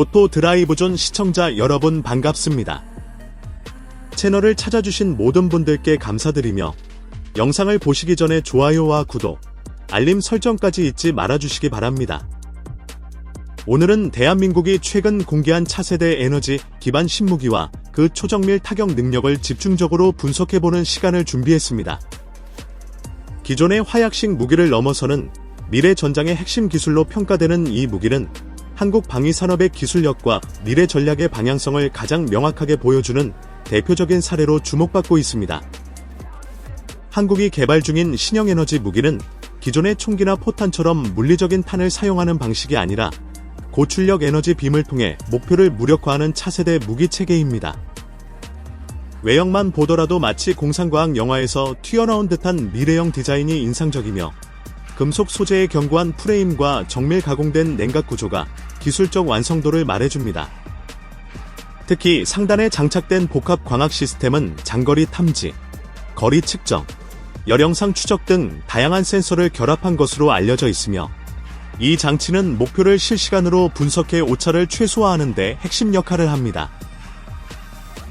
오토 드라이브존 시청자 여러분 반갑습니다. 채널을 찾아주신 모든 분들께 감사드리며 영상을 보시기 전에 좋아요와 구독, 알림 설정까지 잊지 말아주시기 바랍니다. 오늘은 대한민국이 최근 공개한 차세대 에너지 기반 신무기와 그 초정밀 타격 능력을 집중적으로 분석해보는 시간을 준비했습니다. 기존의 화약식 무기를 넘어서는 미래 전장의 핵심 기술로 평가되는 이 무기는 한국 방위 산업의 기술력과 미래 전략의 방향성을 가장 명확하게 보여주는 대표적인 사례로 주목받고 있습니다. 한국이 개발 중인 신형 에너지 무기는 기존의 총기나 포탄처럼 물리적인 탄을 사용하는 방식이 아니라 고출력 에너지 빔을 통해 목표를 무력화하는 차세대 무기 체계입니다. 외형만 보더라도 마치 공상과학 영화에서 튀어나온 듯한 미래형 디자인이 인상적이며 금속 소재의 견고한 프레임과 정밀 가공된 냉각 구조가 기술적 완성도를 말해줍니다. 특히 상단에 장착된 복합 광학 시스템은 장거리 탐지, 거리 측정, 열영상 추적 등 다양한 센서를 결합한 것으로 알려져 있으며 이 장치는 목표를 실시간으로 분석해 오차를 최소화하는 데 핵심 역할을 합니다.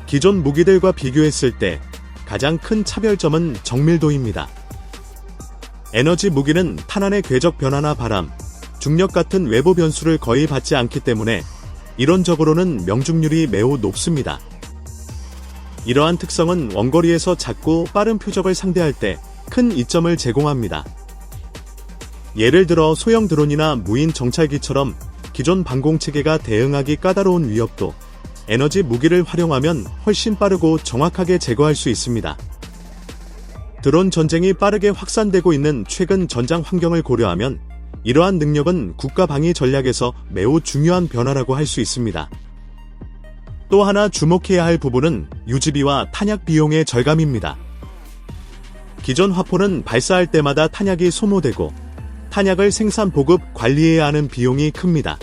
기존 무기들과 비교했을 때 가장 큰 차별점은 정밀도입니다. 에너지 무기는 탄환의 궤적 변화나 바람, 중력 같은 외부 변수를 거의 받지 않기 때문에 이론적으로는 명중률이 매우 높습니다. 이러한 특성은 원거리에서 작고 빠른 표적을 상대할 때 큰 이점을 제공합니다. 예를 들어 소형 드론이나 무인 정찰기처럼 기존 방공 체계가 대응하기 까다로운 위협도 에너지 무기를 활용하면 훨씬 빠르고 정확하게 제거할 수 있습니다. 드론 전쟁이 빠르게 확산되고 있는 최근 전장 환경을 고려하면 이러한 능력은 국가 방위 전략에서 매우 중요한 변화라고 할 수 있습니다. 또 하나 주목해야 할 부분은 유지비와 탄약 비용의 절감입니다. 기존 화포는 발사할 때마다 탄약이 소모되고 탄약을 생산 보급 관리해야 하는 비용이 큽니다.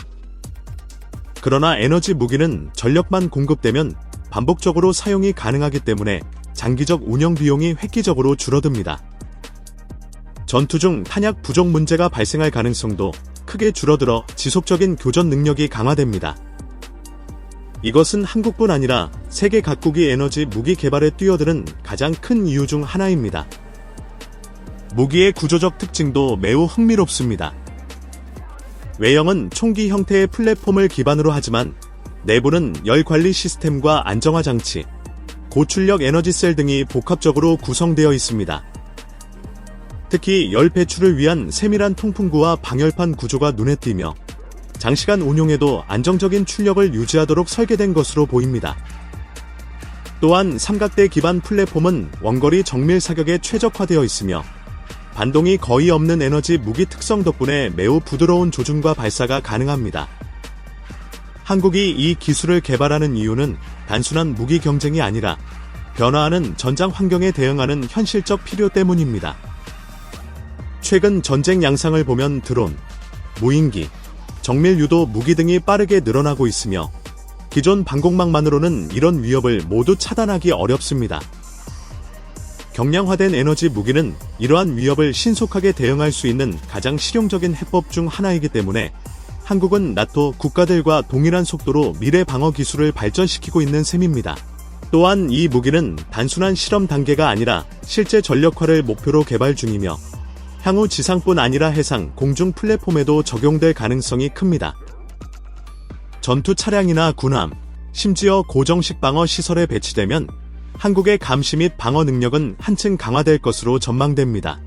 그러나 에너지 무기는 전력만 공급되면 반복적으로 사용이 가능하기 때문에 장기적 운영 비용이 획기적으로 줄어듭니다. 전투 중 탄약 부족 문제가 발생할 가능성도 크게 줄어들어 지속적인 교전 능력이 강화됩니다. 이것은 한국뿐 아니라 세계 각국이 에너지 무기 개발에 뛰어드는 가장 큰 이유 중 하나입니다. 무기의 구조적 특징도 매우 흥미롭습니다. 외형은 총기 형태의 플랫폼을 기반으로 하지만 내부는 열 관리 시스템과 안정화 장치, 고출력 에너지셀 등이 복합적으로 구성되어 있습니다. 특히 열 배출을 위한 세밀한 통풍구와 방열판 구조가 눈에 띄며 장시간 운용에도 안정적인 출력을 유지하도록 설계된 것으로 보입니다. 또한 삼각대 기반 플랫폼은 원거리 정밀 사격에 최적화되어 있으며 반동이 거의 없는 에너지 무기 특성 덕분에 매우 부드러운 조준과 발사가 가능합니다. 한국이 이 기술을 개발하는 이유는 단순한 무기 경쟁이 아니라 변화하는 전장 환경에 대응하는 현실적 필요 때문입니다. 최근 전쟁 양상을 보면 드론, 무인기, 정밀 유도 무기 등이 빠르게 늘어나고 있으며 기존 방공망만으로는 이런 위협을 모두 차단하기 어렵습니다. 경량화된 에너지 무기는 이러한 위협을 신속하게 대응할 수 있는 가장 실용적인 해법 중 하나이기 때문에 한국은 나토 국가들과 동일한 속도로 미래 방어 기술을 발전시키고 있는 셈입니다. 또한 이 무기는 단순한 실험 단계가 아니라 실제 전력화를 목표로 개발 중이며 향후 지상뿐 아니라 해상, 공중 플랫폼에도 적용될 가능성이 큽니다. 전투 차량이나 군함, 심지어 고정식 방어 시설에 배치되면 한국의 감시 및 방어 능력은 한층 강화될 것으로 전망됩니다.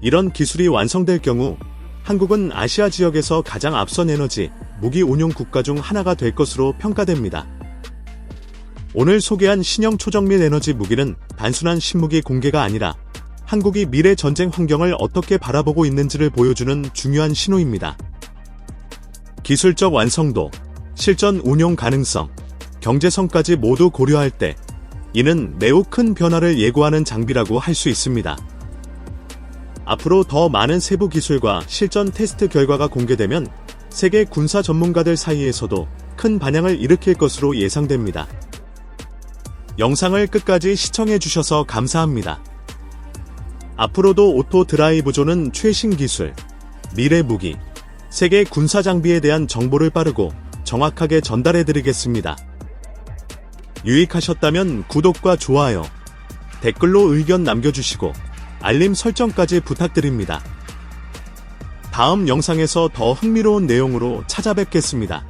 이런 기술이 완성될 경우 한국은 아시아 지역에서 가장 앞선 에너지, 무기 운용 국가 중 하나가 될 것으로 평가됩니다. 오늘 소개한 신형 초정밀 에너지 무기는 단순한 신무기 공개가 아니라 한국이 미래 전쟁 환경을 어떻게 바라보고 있는지를 보여주는 중요한 신호입니다. 기술적 완성도, 실전 운용 가능성, 경제성까지 모두 고려할 때 이는 매우 큰 변화를 예고하는 장비라고 할 수 있습니다. 앞으로 더 많은 세부 기술과 실전 테스트 결과가 공개되면 세계 군사 전문가들 사이에서도 큰 반향을 일으킬 것으로 예상됩니다. 영상을 끝까지 시청해 주셔서 감사합니다. 앞으로도 오토 드라이브존은 최신 기술, 미래 무기, 세계 군사 장비에 대한 정보를 빠르고 정확하게 전달해 드리겠습니다. 유익하셨다면 구독과 좋아요, 댓글로 의견 남겨주시고 알림 설정까지 부탁드립니다. 다음 영상에서 더 흥미로운 내용으로 찾아뵙겠습니다.